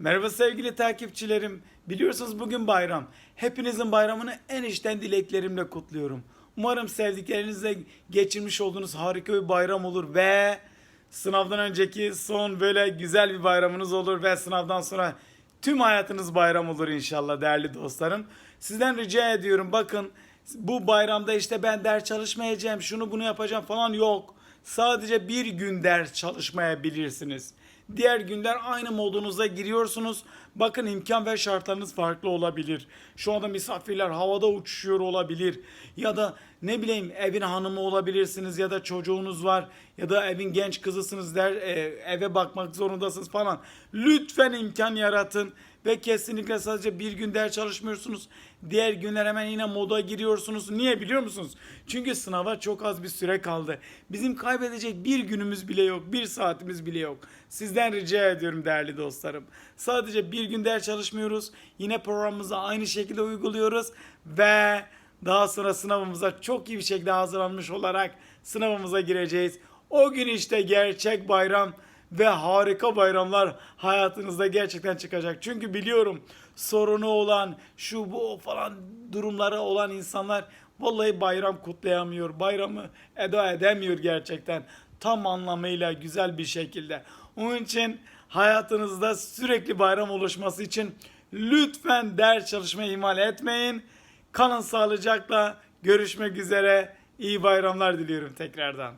Merhaba sevgili takipçilerim. Biliyorsunuz bugün bayram. Hepinizin bayramını en içten dileklerimle kutluyorum. Umarım sevdiklerinizle geçirmiş olduğunuz harika bir bayram olur ve sınavdan önceki son böyle güzel bir bayramınız olur ve sınavdan sonra tüm hayatınız bayram olur inşallah değerli dostlarım. Sizden rica ediyorum bakın bu bayramda işte ben ders çalışmayacağım, şunu bunu yapacağım falan yok. Sadece bir gün ders çalışmayabilirsiniz. Diğer günler aynı modunuza giriyorsunuz. Bakın imkan ve şartlarınız farklı olabilir. Şu anda misafirler havada uçuşuyor olabilir. Ya da ne bileyim evin hanımı olabilirsiniz ya da çocuğunuz var ya da evin genç kızısınız der e, eve bakmak zorundasınız falan. Lütfen imkan yaratın ve kesinlikle sadece bir gün ders çalışmıyorsunuz. Diğer günler hemen yine moda giriyorsunuz. Niye biliyor musunuz? Çünkü sınava çok az bir süre kaldı. Bizim kaybedecek bir günümüz bile yok. Bir saatimiz bile yok. Sizden rica ediyorum değerli dostlarım. Sadece bir gün ders çalışmıyoruz. Yine programımızı aynı şekilde uyguluyoruz. Ve daha sonra sınavımıza çok iyi bir şekilde hazırlanmış olarak sınavımıza gireceğiz. O gün işte gerçek bayram ve harika bayramlar hayatınızda gerçekten çıkacak. Çünkü biliyorum sorunu olan şu bu falan durumları olan insanlar vallahi bayram kutlayamıyor. Bayramı eda edemiyor gerçekten. Tam anlamıyla güzel bir şekilde. Onun için hayatınızda sürekli bayram oluşması için lütfen ders çalışmayı ihmal etmeyin. Kalın sağlıcakla görüşmek üzere. İyi bayramlar diliyorum tekrardan.